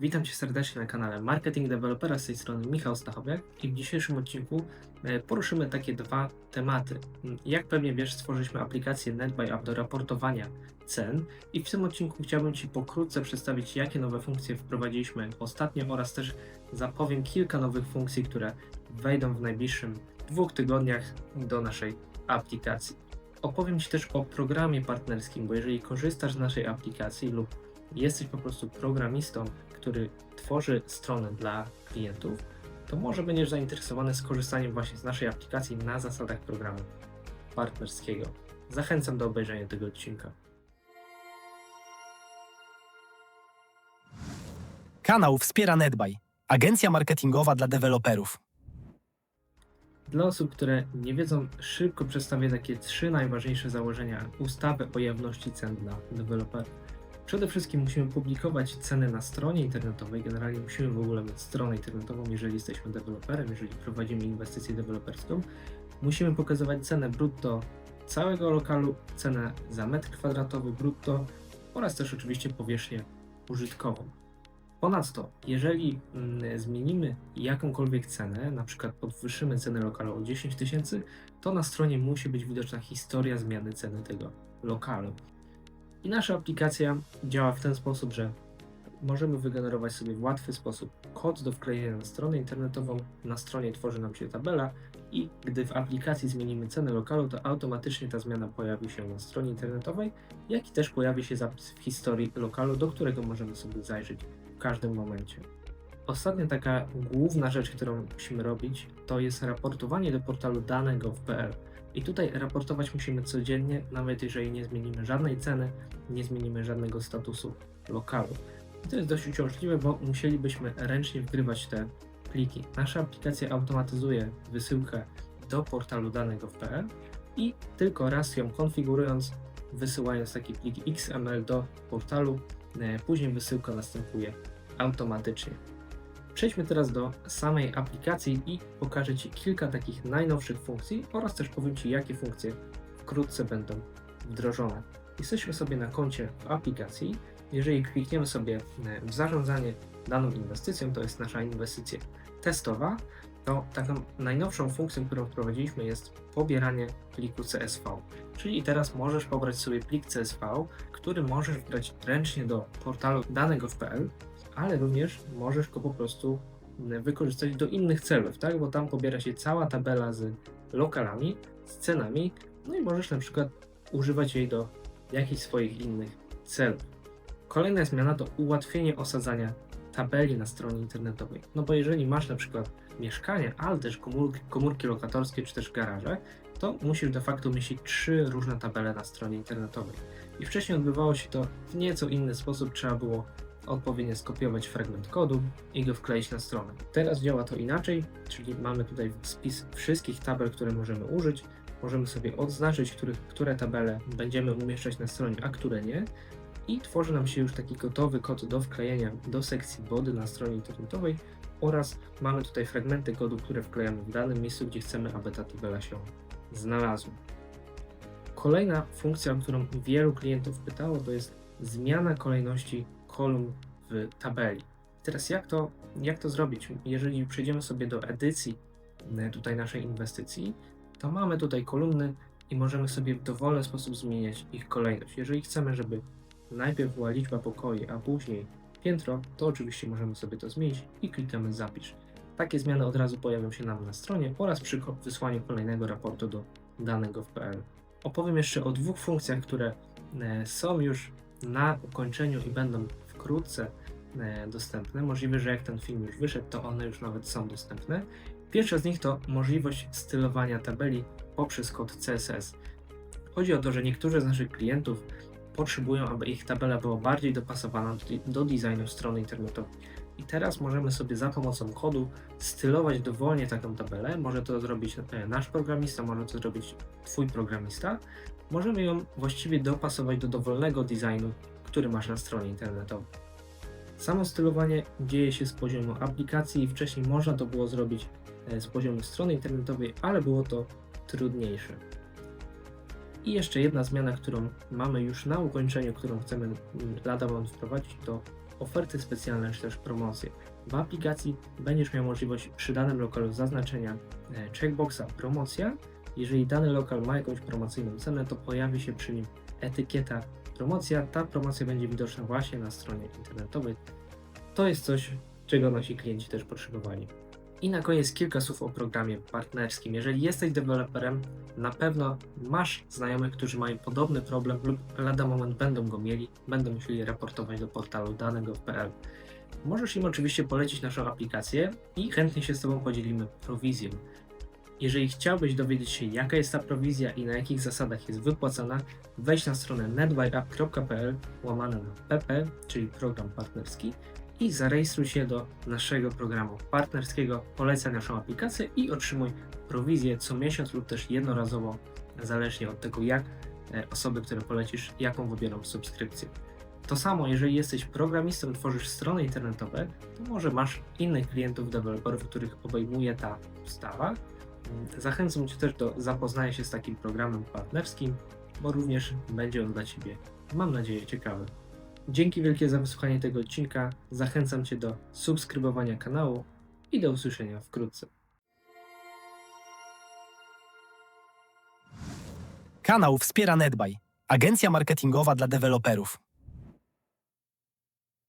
Witam Cię serdecznie na kanale Marketing Developera z tej strony Michał Stachowiak i w dzisiejszym odcinku e, poruszymy takie dwa tematy. Mm, Jak pewnie wiesz, stworzyliśmy aplikację NetBuy App do raportowania cen i w tym odcinku chciałbym Ci pokrótce przedstawić, jakie nowe funkcje wprowadziliśmy ostatnio oraz też zapowiem kilka nowych funkcji, które wejdą w najbliższym dwóch tygodniach do naszej aplikacji. Opowiem Ci też o programie partnerskim, bo jeżeli korzystasz z naszej aplikacji lub jesteś po prostu programistą, który tworzy stronę dla klientów, to może będziesz zainteresowany skorzystaniem właśnie z naszej aplikacji na zasadach programu partnerskiego. Zachęcam do obejrzenia tego odcinka. Kanał wspiera NetBuy, agencja marketingowa dla deweloperów. Dla osób, które nie wiedzą, szybko przedstawię takie trzy najważniejsze założenia ustawy o jawności cen dla deweloperów. Przede wszystkim musimy publikować ceny na stronie internetowej. Generalnie musimy w ogóle mieć stronę internetową, jeżeli jesteśmy deweloperem, jeżeli prowadzimy inwestycję deweloperską. Musimy pokazywać cenę brutto całego lokalu, cenę za metr kwadratowy brutto oraz też oczywiście powierzchnię użytkową. Ponadto, jeżeli mm, zmienimy jakąkolwiek cenę, na przykład podwyższymy cenę lokalu o 10 tysięcy, to na stronie musi być widoczna historia zmiany ceny tego lokalu. I nasza aplikacja działa w ten sposób, że możemy wygenerować sobie w łatwy sposób kod do wklejenia na stronę internetową. Na stronie tworzy nam się tabela i gdy w aplikacji zmienimy cenę lokalu, to automatycznie ta zmiana pojawi się na stronie internetowej, jak i też pojawi się zapis w historii lokalu, do którego możemy sobie zajrzeć w każdym momencie. Ostatnia taka główna rzecz, którą musimy robić, to jest raportowanie do portalu dane.gov.pl. I tutaj raportować musimy codziennie, nawet jeżeli nie zmienimy żadnej ceny, nie zmienimy żadnego statusu lokalu. I to jest dość uciążliwe, bo musielibyśmy ręcznie wgrywać te pliki. Nasza aplikacja automatyzuje wysyłkę do portalu danego.pl i tylko raz ją konfigurując, wysyłając taki plik XML do portalu, e, później wysyłka następuje automatycznie. Przejdźmy teraz do samej aplikacji i pokażę Ci kilka takich najnowszych funkcji oraz też powiem Ci, jakie funkcje wkrótce będą wdrożone. Jesteśmy sobie na koncie w aplikacji. Jeżeli klikniemy sobie e, w zarządzanie daną inwestycją, to jest nasza inwestycja testowa, to taką najnowszą funkcją, którą wprowadziliśmy jest pobieranie pliku CSV. Czyli teraz możesz pobrać sobie plik CSV, który możesz wgrać ręcznie do portalu danego.pl ale również możesz go po prostu mm, wykorzystać do innych celów, tak? Bo tam pobiera się cała tabela z lokalami, z cenami, no i możesz na przykład używać jej do jakichś swoich innych celów. Kolejna zmiana to ułatwienie osadzania tabeli na stronie internetowej. No bo jeżeli masz na przykład mieszkanie, ale też komórki, komórki lokatorskie czy też garaże, to musisz de facto umieścić trzy różne tabele na stronie internetowej. I wcześniej odbywało się to w nieco inny sposób, trzeba było odpowiednio skopiować fragment kodu i go wkleić na stronę. Teraz działa to inaczej, czyli mamy tutaj spis wszystkich tabel, które możemy użyć. Możemy sobie odznaczyć, które tabele będziemy umieszczać na stronie, a które nie. I tworzy nam się już taki gotowy kod do wklejenia do sekcji body na stronie internetowej oraz mamy tutaj fragmenty kodu, które wklejamy w danym miejscu, gdzie chcemy, aby ta tabela się znalazła. Kolejna funkcja, o którą wielu klientów pytało, to jest zmiana kolejności kolumn w tabeli. Teraz jak to, jak to zrobić? Jeżeli przejdziemy sobie do edycji e, tutaj naszej inwestycji, to mamy tutaj kolumny i możemy sobie w dowolny sposób zmieniać ich kolejność. Jeżeli chcemy, żeby najpierw była liczba pokoi, a później piętro, to oczywiście możemy sobie to zmienić i klikamy zapisz. Takie zmiany od razu pojawią się nam na stronie oraz przy wysłaniu kolejnego raportu do danego PL. Opowiem jeszcze o dwóch funkcjach, które e, są już na ukończeniu i będą wkrótce e, dostępne. Możliwe, że jak ten film już wyszedł, to one już nawet są dostępne. Pierwsza z nich to możliwość stylowania tabeli poprzez kod CSS. Chodzi o to, że niektórzy z naszych klientów potrzebują, aby ich tabela była bardziej dopasowana do, designu strony internetowej. I teraz możemy sobie za pomocą kodu stylować dowolnie taką tabelę. Może to zrobić e, nasz programista, może to zrobić Twój programista. Możemy ją właściwie dopasować do dowolnego designu, który masz na stronie internetowej. Samo stylowanie dzieje się z poziomu aplikacji i wcześniej można to było zrobić e, z poziomu strony internetowej, ale było to trudniejsze. I jeszcze jedna zmiana, którą mamy już na ukończeniu, którą chcemy lada moment wprowadzić, to oferty specjalne czy też promocje. W aplikacji będziesz miał możliwość przy danym lokalu zaznaczenia e, checkboxa promocja. Jeżeli dany lokal ma jakąś promocyjną cenę, to pojawi się przy nim etykieta promocja. Ta promocja będzie widoczna właśnie na stronie internetowej. To jest coś, czego nasi klienci też potrzebowali. I na koniec kilka słów o programie partnerskim. Jeżeli jesteś deweloperem, na pewno masz znajomych, którzy mają podobny problem lub lada moment będą go mieli, będą musieli raportować do portalu danego.pl. Możesz im oczywiście polecić naszą aplikację i chętnie się z Tobą podzielimy prowizją. Jeżeli chciałbyś dowiedzieć się, jaka jest ta prowizja i na jakich zasadach jest wypłacana, wejdź na stronę netbuyapp.pl łamane na PP, czyli program partnerski i zarejestruj się do naszego programu partnerskiego, polecaj naszą aplikację i otrzymuj prowizję co miesiąc lub też jednorazowo, zależnie od tego, jak e, osoby, które polecisz, jaką wybiorą subskrypcję. To samo, jeżeli jesteś programistą, tworzysz strony internetowe, to może masz innych klientów, deweloperów, których obejmuje ta ustawa. Zachęcam Cię też do zapoznania się z takim programem partnerskim, bo również będzie on dla Ciebie, mam nadzieję, ciekawy. Dzięki wielkie za wysłuchanie tego odcinka. Zachęcam Cię do subskrybowania kanału i do usłyszenia wkrótce. Kanał wspiera NetBuy, agencja marketingowa dla deweloperów.